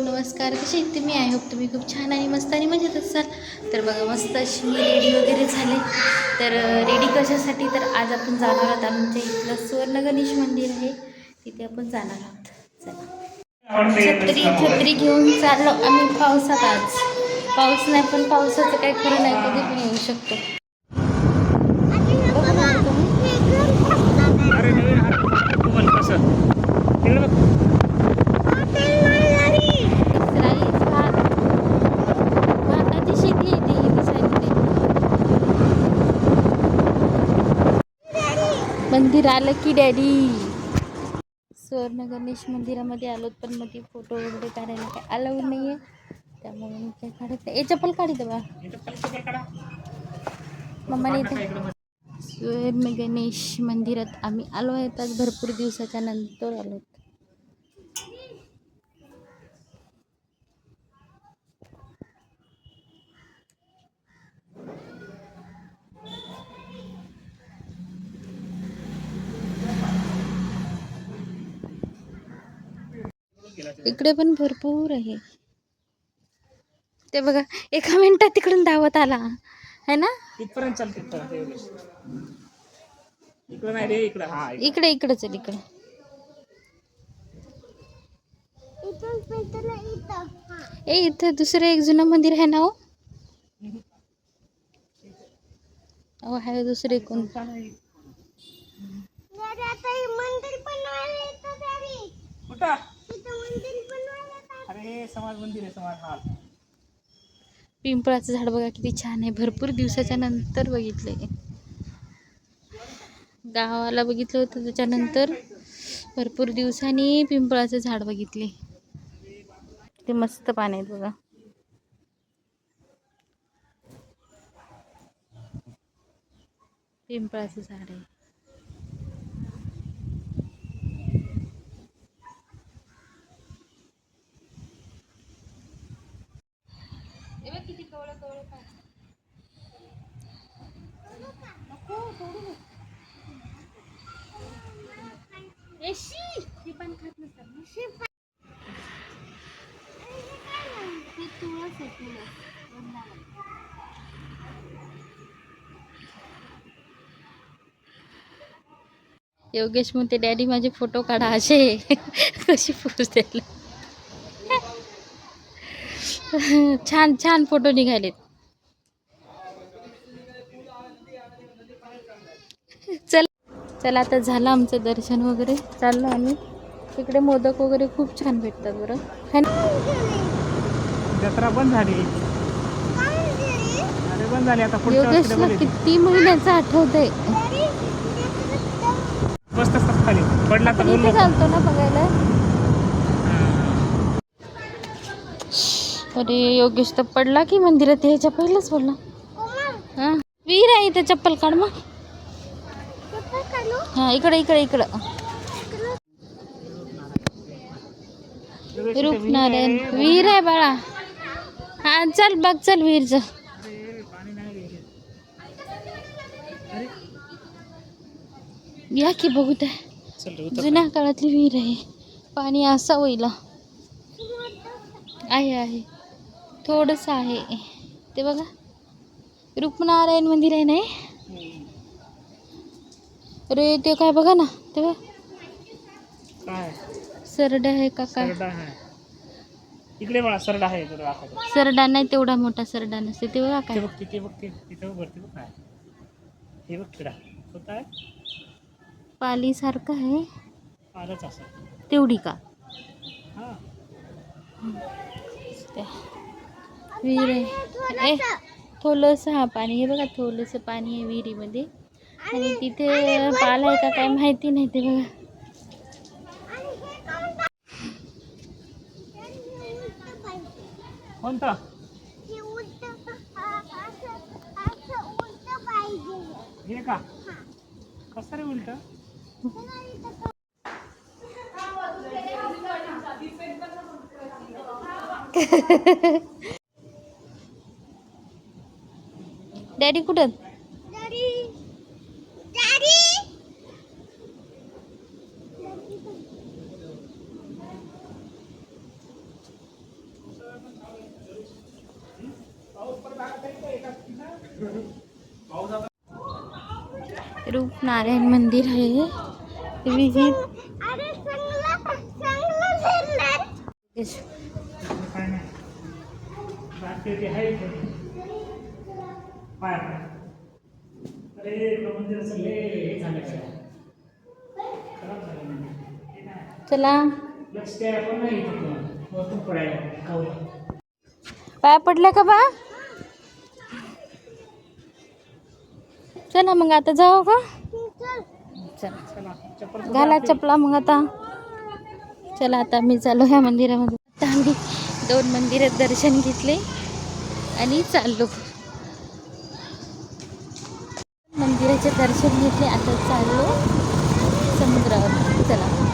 नमस्कार कशी आहेत तुम्ही? आय होप तुम्ही खूप छान आणि मस्त आणि मजेत असाल. तर बघा मस्त अशी मी रेडी वगैरे झाले. तर रेडी कशासाठी? तर आज आपण जाणार आहोत आमच्या इथलं सुवर्ण गणेश मंदिर आहे. तिथे आपण जाणार आहोत. चला. छत्री छत्री घेऊन चाललो आम्ही पावसात आज. पाऊस नाही पण पावसाचं काही खरं नाही कधी पण येऊ शकतो बघा ना तुम्ही. अरे नवीन हात तू पण कसं तिकडे बघ इस्राईल भात भाताची शेती आहे ती दिसायला मंदिर आलं की डॅडी स्वर्ण गणेश मंदिरामध्ये आलो पण मध्ये फोटो वगैरे काढायला काय अलाउड नाही आहे त्यामुळे मी काय काढत नाही. ए चप्पल काढी बा मम्माने इथे. स्वर्ण गणेश मंदिरात आम्ही आलो आहे. आज भरपूर दिवसाच्या नंतर आलो इकडे पण भरपूर आहे. ते बघा एका मिनिटात तिकडून धावत आला. है ना? इथपर्यंत चाल तिथपर्यंत. एवढेच. इकडं नाही रे इकडं. हा इकडं. इकडे इकडे चल इकडे. ए इथं दुसरं एक जुनं मंदिर आहे ना हो? अहो आहे दुसरे कोण कुठं? समाज मंदिर आहे समाज हा पिंपळाचं झाड बघा किती छान आहे. भरपूर दिवसाच्या नंतर बघितलंय गावाला बघितलं होतं त्याच्यानंतर भरपूर दिवसांनी पिंपळाचं झाड बघितले ते मस्त पान आहेत बघा. पिंपळाचं झाड आहे किती कवळ कवळ ती पण खात नसतात ते तुळस आहे तुळस योगेश म्हणते डॅडी माझे फोटो काढा असे. कशी पोच द्यायला. छान छान फोटो निघालेत. चल चला आता झालं आमचं दर्शन वगैरे. चाललो आम्ही. तिकडे मोदक वगैरे खूप छान भेटतात बरं. जत्रा बंद झाली. योगेशला. किती महिन्याचं असतात खाली. पडला. चालतो ना बघायला. अरे योगेश तर पडला की मंदिरात यायच्या पहिलाच बोलला. हा? वीर आहे इथे चप्पल काढ मग. हा इकडे इकडे इकडं. रुपनारायण रूपनारायण विहीर आहे. वीर आहे बाळा. हा चल बघ चल वीरचं. या की बघू त्या जुन्या काळातली विहीर आहे. पाणी असा होईल. आहे आहे. थोडंसं आहे. ते बघा. रुक्मनारायण मंदिर आहे नाही हम्म. अरे ते काय बघा ना. ते बघ. काय? सरडा आहे का काय? सरडा आहे. इकडे बघा सरडा आहे सरडा नाही तेवढा मोठा सरडा नसते. ते बघा काय. बघ तिथे बघ ते तिथे बघ वरती बघ काय. हे बघ किडा होत आहे पालीसारखं आहे. आलंच असं. तेवढी का? हा. ते विहीर. आहे ए थोडंसं हा पाणी. हे बघा थोडंसं पाणी आहे विहिरीमध्ये. आणि तिथे पाल आहे का काय माहिती नाही ते बघा. कोणता? हे का? कसं रे उलट? डॅडी कुठं? रूपनारायण मंदिर आहे विहीर अरे मंदिर झालं खराब झालं नाही. चला. लक्ष द्यायला पण नाही इथं. वरतून पडायला कावलं पाया पडल्या का बा? चला मग आता जाऊ का? चला. चला घाला चपला मग आता. चला आता मी चाललो ह्या मंदिरामध्ये आता आम्ही दोन मंदिरात दर्शन घेतले आणि चाललो. मंदिराचे दर्शन घेतले आता चाललो समुद्रावर. चला.